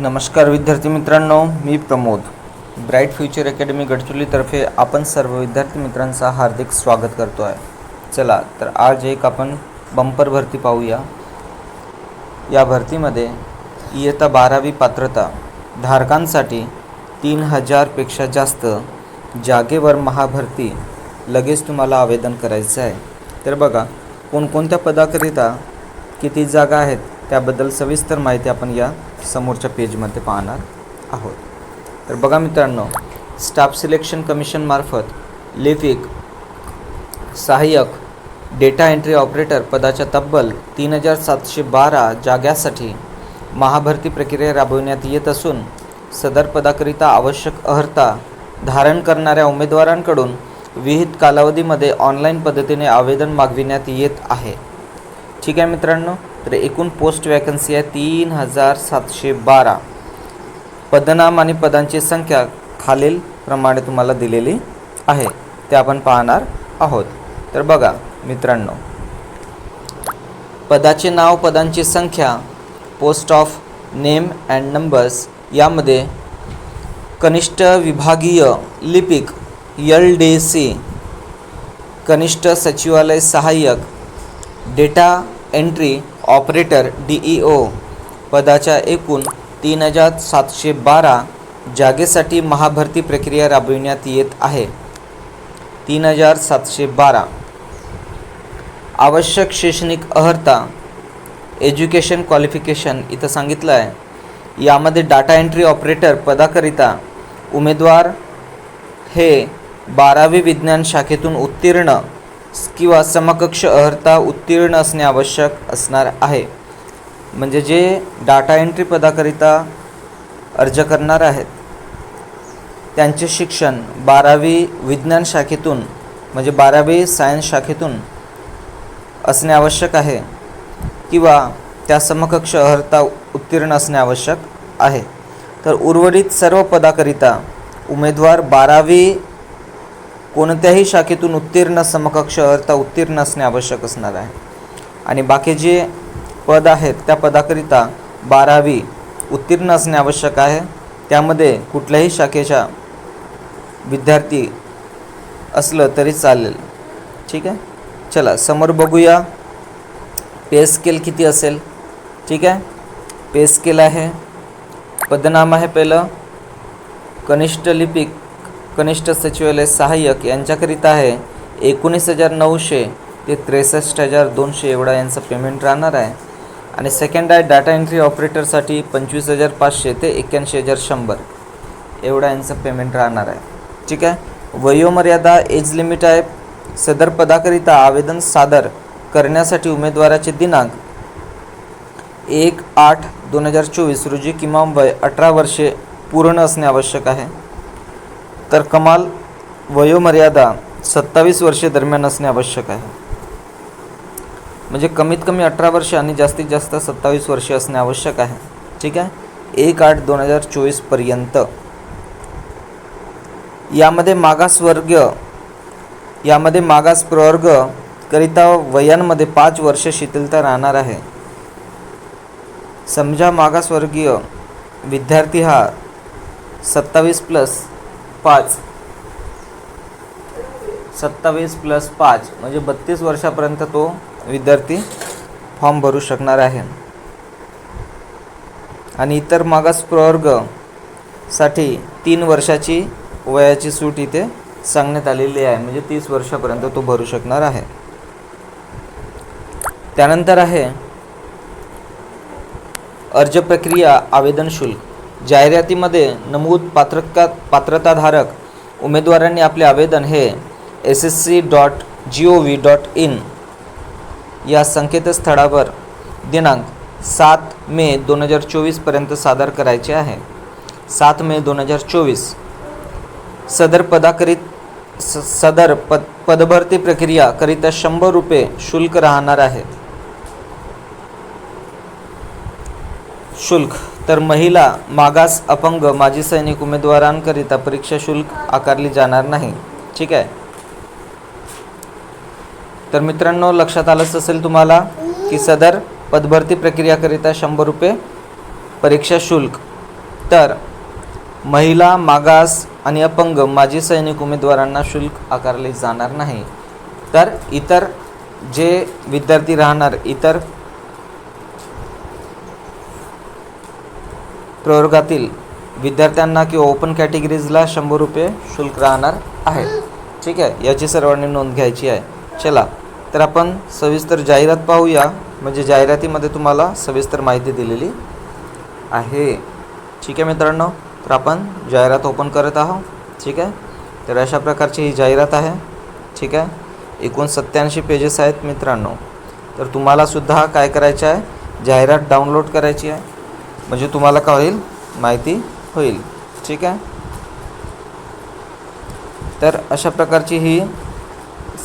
नमस्कार विद्यार्थी मित्रांनो मी प्रमोद. ब्राईट फ्युचर अकॅडमी गडचिरोलीतर्फे आपण सर्व विद्यार्थी मित्रांचा हार्दिक स्वागत करतो आहे. चला तर आज एक आपण बंपर भरती पाहूया. या भरतीमध्ये इयत्ता बारावी पात्रता धारकांसाठी तीन हजारपेक्षा जास्त जागेवर महाभरती लगेच तुम्हाला आवेदन करायचं आहे. तर बघा कोणकोणत्या पदाकरिता किती जागा आहेत त्याबद्दल सविस्तर माहिती आपण या समोरच्या पेजमध्ये पाहणार आहोत. तर बघा मित्रांनो स्टाफ सिलेक्शन कमिशनमार्फत लिपिक सहाय्यक डेटा एंट्री ऑपरेटर पदाच्या तब्बल तीन हजार सातशे बारा जाग्यासाठी महाभरती प्रक्रिया राबविण्यात येत असून सदर पदाकरिता आवश्यक अर्हता धारण करणाऱ्या उमेदवारांकडून विहित कालावधीमध्ये ऑनलाईन पद्धतीने आवेदन मागविण्यात येत आहे. ठीक आहे मित्रांनो तर एकूण पोस्ट वॅकन्सी आहे तीन हजार सातशे बारा. पदनाम आणि पदांची संख्या खालील प्रमाणे तुम्हाला दिलेली आहे. ते आपण पाहणार आहोत. तर बघा मित्रांनो. पदाचे नाव पदांची संख्या post of name and numbers यामध्ये कनिष्ठ विभागीय लिपिक एल डी सी कनिष्ठ सचिवालय सहाय्यक data entry operator D E O पदाच्या एकूण तीन हजार सातशे बारा जागेसाठी महाभरती प्रक्रिया राबविण्यात येत आहे. तीन हजार सातशे बारा. आवश्यक शैक्षणिक अर्हता एज्युकेशन क्वालिफिकेशन इथं सांगितलं आहे. यामध्ये डाटा एंट्री ऑपरेटर पदाकरिता उमेदवार हे बारावी विज्ञान शाखेतून उत्तीर्ण किंवा समकक्ष अर्हता उत्तीर्ण असणे आवश्यक असणार आहे. म्हणजे जे डाटा एंट्री पदाकरिता अर्ज करणार आहेत त्यांचे शिक्षण बारावी विज्ञान शाखेतून म्हणजे बारावी सायन्स शाखेतून असणे आवश्यक आहे किंवा त्या समकक्ष अर्हता उत्तीर्ण असणे आवश्यक आहे. तर उर्वरित सर्व पदाकरिता उमेदवार बारावी कोणत्याही शाखेतून उत्तीर्ण समकक्ष अर्हता उत्तीर्ण असणे आवश्यक असणार आहे. आणि बाकी जे पद आहेत त्या पदाकरिता बारावी उत्तीर्ण असणे आवश्यक आहे. त्यामध्ये कुठल्याही शाखेच्या विद्यार्थी असलं तरी चालेल. ठीक आहे? चला समोर बघूया. पे स्केल किती असेल? ठीक आहे? पे स्केल आहे. पदनाम आहे पहिलं. कनिष्ठ लिपिक कनिष्ठ सचिवालय सहाय्यक यांच्याकरिता आहे. एकोणीस हजार नऊशे ते त्रेसष्ट हजार दोनशे एवढा यांचं पेमेंट राहणार आहे. आणि सेकंड आहे डाटा एंट्री ऑपरेटरसाठी पंचवीस हजार पाचशे ते एक्क्याऐंशी हजार शंभर एवढा यांचं पेमेंट राहणार आहे. ठीक आहे? वयोमर्यादा एज लिमिट आहे. सदर पदाकरिता आवेदन सादर करण्यासाठी उमेदवाराचे दिनांक एक आठ दोन हजार चोवीस रोजी किमान वय अठरा वर्षे पूर्ण असणे आवश्यक आहे. तर कमाल वयोमर्यादा सत्तावीस वर्षे दरम्यान असणे आवश्यक आहे. म्हणजे कमीत कमी अठरा वर्षे आणि जास्तीत जास्त सत्तावीस वर्षे असणे आवश्यक आहे. ठीक आहे? एक आठ दोन हजार चोवीसपर्यंत यामध्ये मागासवर्ग यामध्ये मागास प्रवर्ग करिता वयांमध्ये पाच वर्ष शिथिलता राहणार आहे. समजा मागासवर्गीय विद्यार्थी हा सत्तावीस प्लस पाच. सत्तावीस प्लस पाच म्हणजे बत्तीस वर्षापर्यंत तो विद्यार्थी फॉर्म भरू शकणार आहे. आणि इतर मागास प्रवर्गसाठी तीन वर्षाची वयाची सूट इथे सांगण्यात आलेली आहे. म्हणजे तीस वर्षापर्यंत तो भरू शकणार आहे. त्यानंतर आहे अर्ज प्रक्रिया आवेदन शुल्क. जाहिरातीमध्ये नमूद पात्रका पात्रताधारक उमेदवारांनी आपले आवेदन हे S S C dot G O V dot in या संकेतस्थळावर दिनांक सात मे दोन हजार चोवीसपर्यंत सादर करायचे आहे. सात मे दोन हजार चोवीस सदर पदाकरीत स सदर पद पदभरती प्रक्रिया करिता शंभर रुपये शुल्क राहणार आहे. शुल्क तर महिला मागास अपंग माजी सैनिक उमेदवारांकरिता परीक्षा शुल्क आकारली जाणार नाही. ठीक आहे? तर मित्रांनो लक्षात आलंच असेल तुम्हाला की सदर पदभरती प्रक्रियाकरिता शंभर रुपये परीक्षा शुल्क. तर महिला मागास आणि अपंग माजी सैनिक उमेदवारांना शुल्क आकारले जाणार नाही. तर इतर जे विद्यार्थी राहणार इतर प्रवर्गातील विद्यार्थ्यांना किंवा ओपन कॅटेगरीजला शंभर रुपये शुल्क राहणार आहे. ठीक आहे? याची सर्वांनी नोंद घ्यायची आहे. चला तर आपण सविस्तर जाहिरात पाहूया. म्हणजे जाहिरातीमध्ये तुम्हाला सविस्तर माहिती दिलेली आहे. ठीक आहे मित्रांनो? तर आपण जाहिरात ओपन करत आहोत. ठीक आहे? तर अशा प्रकारची ही जाहिरात आहे. ठीक आहे? एकूण सत्त्याऐंशी पेजेस आहेत मित्रांनो. तर तुम्हालासुद्धा काय करायचं आहे? जाहिरात डाउनलोड करायची आहे. म्हणजे तुम्हाला काय होईल माहिती होईल. ठीक आहे? तर अशा प्रकारची ही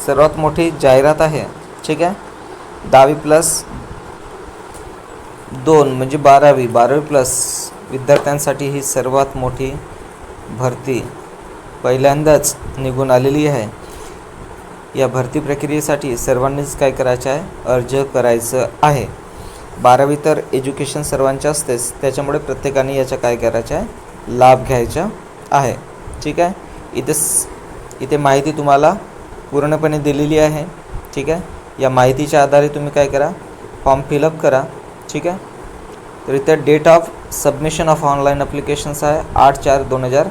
सर्वात मोठी जाहिरात आहे. ठीक आहे? दहावी प्लस दोन म्हणजे बारावी बारावी प्लस विद्यार्थ्यांसाठी ही सर्वात मोठी भरती पहिल्यांदाच निघून आलेली आहे. या भरती प्रक्रियेसाठी सर्वांनीच काय करायचं आहे? अर्ज करायचं आहे. बारावी तर एज्युकेशन सर्वांचे असतेच त्याच्यामुळे प्रत्येकाने याचा काय करायचं आहे? लाभ घ्यायचा आहे. ठीक आहे? इथे इथे माहिती तुम्हाला पूर्णपणे दिलेली आहे. ठीक आहे? या माहितीच्या आधारे तुम्ही काय करा? फॉर्म फिलअप करा. ठीक आहे? तर इथे date of submission of online applications आहे आठ चार दोन हजार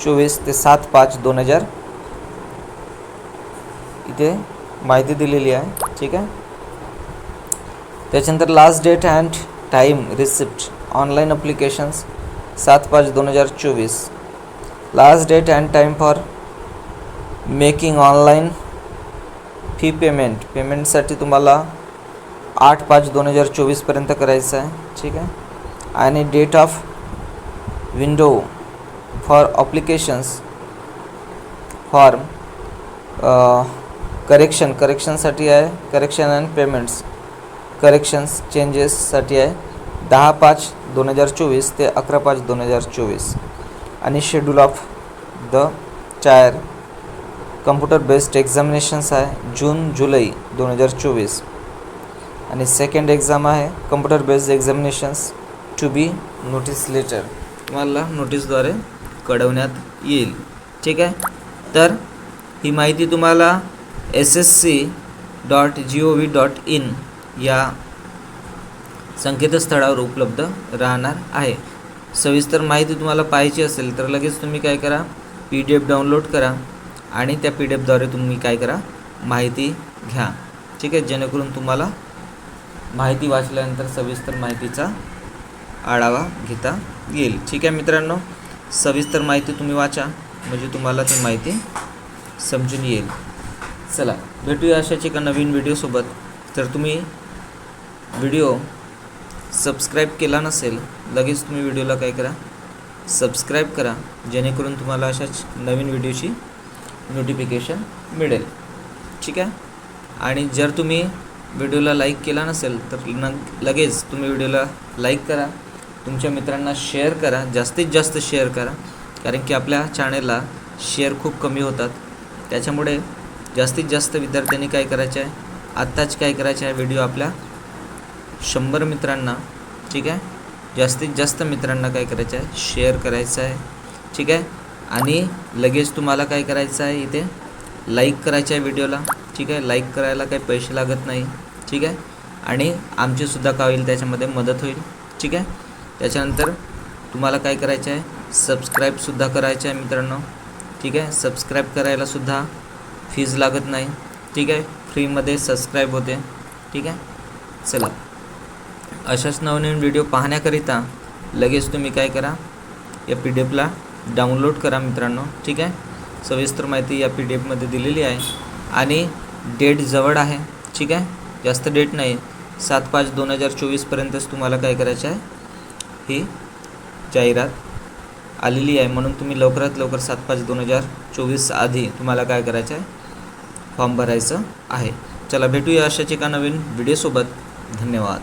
चोवीस ते सात पाच दोन हजार. इथे माहिती दिलेली आहे. ठीक आहे? त्याच्यानंतर last date and time receipt online applications सात पाच दोन हज़ार चोवीस last date and time for making online fee payment पेमेंटसाठी तुम्हाला आठ पाच दोन हज़ार चोवीसपर्यंत करायचं आहे, ठीक आहे? आणि date of window for applications form correction करेक्शनसाठी आहे करेक्शन अँड पेमेंट्स करेक्शन्स चेंजेससाठी आहे. दहा पाच दोन हजार चोवीस ते अकरा पाच दोन हजार चोवीस. आणि schedule of the tier computer based examinations आहे. जून जुलै दोन हजार चोवीस. आणि सेकंड एक्झाम आहे. Computer based examinations to be notice later तुम्हाला नोटीसद्वारे कळवण्यात येईल. ठीक आहे? तर ही माहिती तुम्हाला S S C dot G O V dot in या संकेतस्थळावर उपलब्ध राहणार आहे. सविस्तर माहिती तुम्हाला पाहायची असेल तर लगेच तुम्ही काय करा पी डी एफ डाउनलोड करा आणि त्या पी डी एफद्वारे तुम्ही काय करा माहिती घ्या. ठीक आहे? जेणेकरून तुम्हाला माहिती वाचल्यानंतर सविस्तर माहितीचा आढावा घेता येईल. ठीक आहे मित्रांनो? सविस्तर माहिती तुम्ही वाचा म्हणजे तुम्हाला ती माहिती समजून येईल. चला भेटूया अशाच एका नवीन व्हिडिओसोबत. तर तुम्ही व्हिडिओ सबस्क्राईब केला नसेल लगेच तुम्ही व्हिडिओला काय करा? सबस्क्राईब करा जेणेकरून तुम्हाला अशाच नवीन व्हिडिओची नोटिफिकेशन मिळेल. ठीक आहे? आणि जर तुम्ही व्हिडिओला लाईक केला नसेल तर न लगेच तुम्ही व्हिडिओला लाईक करा. तुमच्या मित्रांना शेअर करा जास्तीत जास्त शेअर करा. कारण की आपल्या चॅनेलला शेअर खूप कमी होतात. त्याच्यामुळे जास्तीत जास्त विद्यार्थ्यांनी काय करायचं आहे आत्ताच काय करायचं आहे व्हिडिओ आपल्या शंभर मित्रांना ठीक आहे? जास्तीत जास्त मित्रांना काय करायचं आहे? शेअर करायचं आहे. ठीक आहे? आणि लगेच तुम्हाला काय करायचं आहे इथे? लाईक करायचं आहे व्हिडिओला ठीक आहे? लाईक करायला काही पैसे लागत नाही. ठीक आहे? आणि आमचीसुद्धा काय होईल? त्याच्यामध्ये मदत होईल. ठीक आहे? त्याच्यानंतर तुम्हाला काय करायचं आहे? सबस्क्राईबसुद्धा करायचं आहे मित्रांनो. ठीक आहे? सबस्क्राईब करायलासुद्धा फीज लागत नाही. ठीक आहे? फ्रीमध्ये सबस्क्राईब होते. ठीक आहे? चला. अशाच नवनवीन व्हिडिओ पाहण्याकरिता लगेच तुम्ही काय करा या पी डी एफला डाउनलोड करा मित्रांनो ठीक आहे? सविस्तर माहिती या पी डी एफमध्ये दिलेली आहे. आणि डेट जवळ आहे ठीक आहे? जास्त डेट नाही. सात पाच दोन हजार चोवीसपर्यंतच तुम्हाला काय करायचं आहे ही जाहिरात आलेली आहे. म्हणून तुम्ही लवकरात लवकर सात पाच दोन हजार चोवीस आधी तुम्हाला काय करायचं आहे फॉर्म भरायचं आहे. चला भेटूया अशाच एका नवीन व्हिडिओसोबत धन्यवाद.